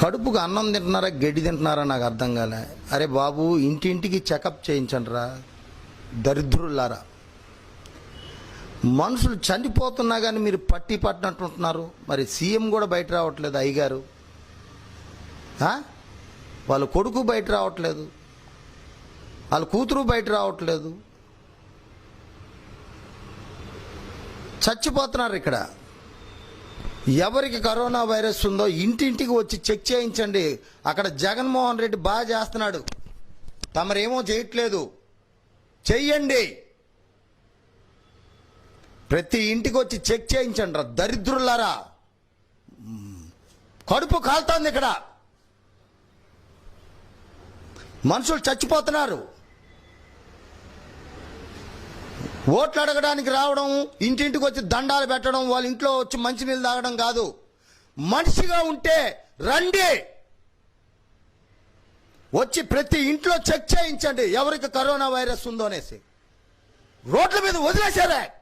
కడుపుకు అన్నం తింటున్నారా గడ్డి తింటున్నారా నాకు అర్థం కాలే. అరే బాబు ఇంటింటికి చెకప్ చేయించండి రా దరిద్రులారా మనుషులు చనిపోతున్నా కానీ మీరు పట్టి పట్టినట్టుంటున్నారు మరి సీఎం కూడా బయట రావట్లేదు అయ్యగారు. వాళ్ళ కొడుకు బయట రావట్లేదు. వాళ్ళ కూతురు బయట రావట్లేదు. చచ్చిపోతున్నారు ఇక్కడ. ఎవరికి కరోనా వైరస్ ఉందో ఇంటింటికి వచ్చి చెక్ చేయించండి. అక్కడ జగన్మోహన్ రెడ్డి బాగా చేస్తున్నాడు. తమరేమో చేయట్లేదు. చెయ్యండి. ప్రతి ఇంటికి వచ్చి చెక్ చేయించండి రా దరిద్రులారా కడుపు కాలుతోంది ఇక్కడ. మనుషులు చచ్చిపోతున్నారు. ఓట్లు అడగడానికి రావడం ఇంటింటికి వచ్చి దండాలు పెట్టడం వాళ్ళ ఇంట్లో వచ్చి మంచినీళ్ళు తాగడం కాదు. మనిషిగా ఉంటే రండి. వచ్చి ప్రతి ఇంట్లో చెక్ చేయించండి ఎవరికి కరోనా వైరస్ ఉందో అనేసి. రోడ్ల మీద వదిలేశారే.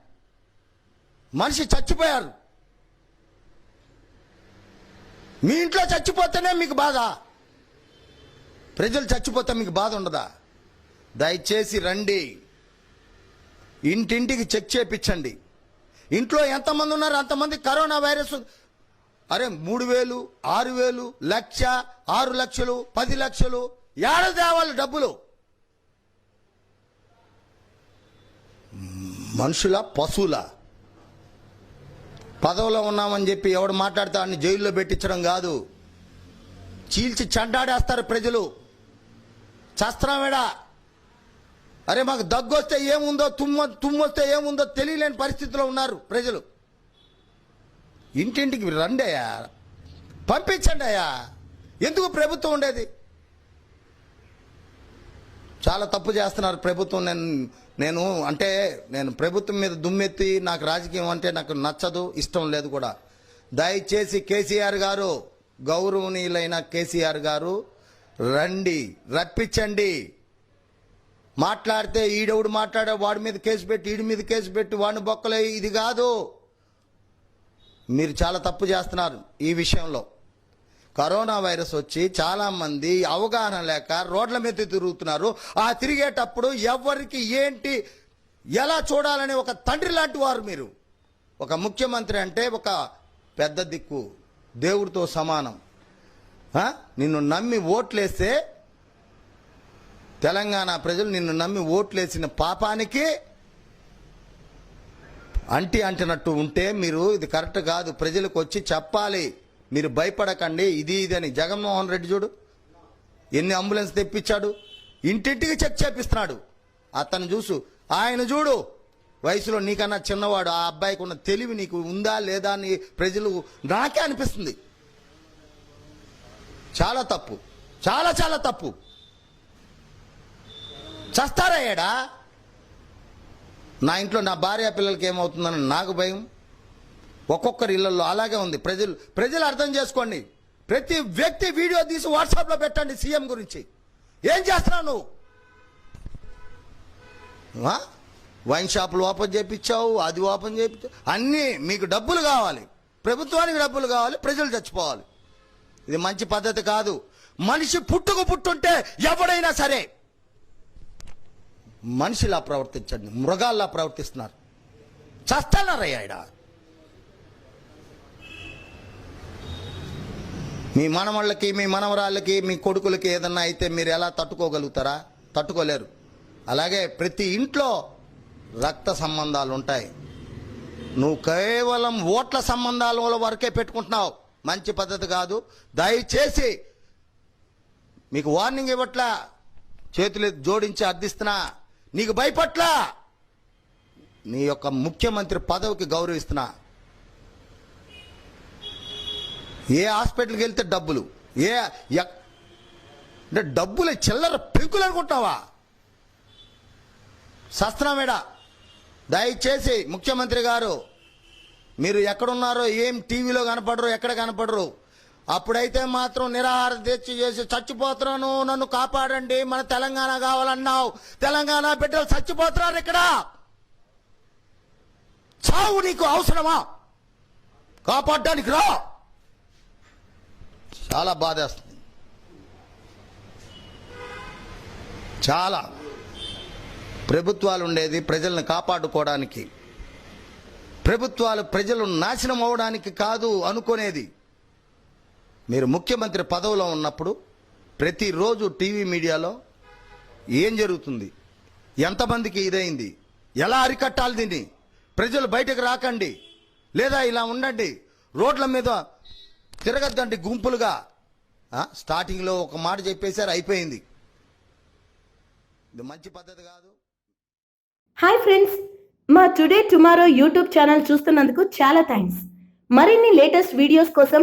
మనిషి చచ్చిపోయారు. మీ ఇంట్లో చచ్చిపోతేనే మీకు బాధ. ప్రజలు చచ్చిపోతే మీకు బాధ ఉండదా? దయచేసి రండి. ఇంటింటికి చెక్ చేపించండి ఇంట్లో ఎంతమంది ఉన్నారు? అంతమంది కరోనా వైరస్ అరే మూడు వేలు ఆరు వేలు లక్ష ఆరు లక్షలు పది లక్షలు ఏడ తేవాలి డబ్బులు. మనుషుల పశువుల. పదవిలో ఉన్నామని చెప్పి ఎవడు మాట్లాడితే అన్ని జైల్లో పెట్టించడం కాదు. చీల్చి చెండాడేస్తారు ప్రజలు. చస్త్రమేడా అరే మాకు దగ్గు వస్తే ఏముందో తుమ్మ తుమ్ము వస్తే ఏముందో తెలియలేని పరిస్థితిలో ఉన్నారు ప్రజలు. ఇంటింటికి రండి అయ్యా. పంపించండి అయ్యా. ఎందుకు ప్రభుత్వం ఉండేది? చాలా తప్పు చేస్తున్నారు ప్రభుత్వం. నేను నేను అంటే నేను ప్రభుత్వం మీద దుమ్మెత్తి నాకు రాజకీయం అంటే నాకు నచ్చదు ఇష్టం లేదు కూడా. దయచేసి కేసీఆర్ గారు గౌరవనీయులైన కేసీఆర్ గారు రండి రప్పించండి. మాట్లాడితే ఈడెవడు మాట్లాడే వాడి మీద కేసు పెట్టి ఈడి మీద కేసు పెట్టి వాడిని బొక్కలే ఇది కాదు. మీరు చాలా తప్పు చేస్తున్నారు ఈ విషయంలో. కరోనా వైరస్ వచ్చి చాలామంది అవగాహన లేక రోడ్ల మీద తిరుగుతున్నారు. ఆ తిరిగేటప్పుడు ఎవరికి ఏంటి ఎలా చూడాలని ఒక తండ్రి లాంటి వారు మీరు. ఒక ముఖ్యమంత్రి అంటే ఒక పెద్ద దిక్కు దేవుడితో సమానం. నిన్ను నమ్మి ఓట్లేస్తే తెలంగాణ ప్రజలు నిన్ను నమ్మి ఓట్లేసిన పాపానికి అంటి అంటినట్టు ఉంటే మీరు ఇది కరెక్ట్ కాదు. ప్రజలకు వచ్చి చెప్పాలి. మీరు భయపడకండి. ఇది ఇది అని జగన్మోహన్ రెడ్డి చూడు. ఎన్ని అంబులెన్స్ తెప్పించాడు. ఇంటింటికి చెక్ చేపిస్తున్నాడు. అతను చూసు. ఆయన చూడు. వయసులో నీకన్నా చిన్నవాడు. ఆ అబ్బాయికి ఉన్న తెలివి నీకు ఉందా లేదా అని ప్రజలు నాకే అనిపిస్తుంది. చాలా తప్పు. చాలా చాలా తప్పు. చస్తారా ఏడా నా ఇంట్లో నా భార్య పిల్లలకి ఏమవుతుందని నాకు భయం. ఒక్కొక్కరి ఇళ్ళలో అలాగే ఉంది. ప్రజలు ప్రజలు అర్థం చేసుకోండి. ప్రతి వ్యక్తి వీడియో తీసి వాట్సాప్లో పెట్టండి సీఎం గురించి. ఏం చేస్తున్నావు నువ్వు? వైన్ షాపులు ఓపెన్ చేయించావు అది ఓపెన్ చేయించావు అన్నీ మీకు డబ్బులు కావాలి. ప్రభుత్వానికి డబ్బులు కావాలి ప్రజలు చచ్చిపోవాలి. ఇది మంచి పద్ధతి కాదు. మనిషి పుట్టుకు పుట్టుంటే ఎవడైనా సరే మనిషిలా ప్రవర్తించండి మృగాల్లా ప్రవర్తిస్తున్నారు. చస్తున్నారయ్యా ఈడ. మీ మనవాళ్ళకి మీ మనవరాళ్ళకి మీ కొడుకులకి ఏదన్నా అయితే మీరు ఎలా తట్టుకోగలుగుతారా? తట్టుకోలేరు. అలాగే ప్రతి ఇంట్లో రక్త సంబంధాలు ఉంటాయి. నువ్వు కేవలం ఓట్ల సంబంధాల వరకే పెట్టుకుంటున్నావు. మంచి పద్ధతి కాదు. దయచేసి మీకు వార్నింగ్ ఇవ్వట్లా? చేతులు జోడించి అర్థిస్తున్నా? నీకు భయపట్లా? నీ యొక్క ముఖ్యమంత్రి పదవికి గౌరవిస్తున్నా. ఏ హాస్పిటల్కి వెళ్తే డబ్బులు? ఏ ఎక్- అంటే డబ్బులు చిల్లర పెంకులు అనుకుంటావా శస్త్రమేడ దయచేసి ముఖ్యమంత్రి గారు మీరు ఎక్కడున్నారో ఏం టీవీలో కనపడరు ఎక్కడ కనపడరు అప్పుడైతే మాత్రం నిరాహార దీక్ష చేసి చచ్చిపోతున్నాను నన్ను కాపాడండి మన తెలంగాణ కావాలన్నావు. తెలంగాణ బిడ్డలు చచ్చిపోతున్నారు ఇక్కడ. చావు నీకు అవసరమా? కాపాడడానికి రా. చాలా బాధేస్తుంది చాలా. ప్రభుత్వాలు ఉండేది ప్రజలను కాపాడుకోవడానికి. ప్రభుత్వాలు ప్రజలు నాశనం అవడానికి కాదు అనుకునేది. మీరు ముఖ్యమంత్రి పదవిలో ఉన్నప్పుడు ప్రతిరోజు టీవీ మీడియాలో ఏం జరుగుతుంది? ఎంతమందికి ఇదైంది? ఎలా అరికట్టాలి దీన్ని? ప్రజలు బయటకు రాకండి. లేదా ఇలా ఉండండి. రోడ్ల మీద తిరగద్దండి గుంపులుగా. స్టార్టింగ్లో ఒక మాట చెప్పేశారు అయిపోయింది. ఇది మంచి పద్ధతి కాదు. Hi friends. మా టుడే టుమారో యూట్యూబ్ ఛానల్ చూస్తున్నందుకు చాలా థ్యాంక్స్. మరిన్ని లేటెస్ట్ వీడియోస్ కోసం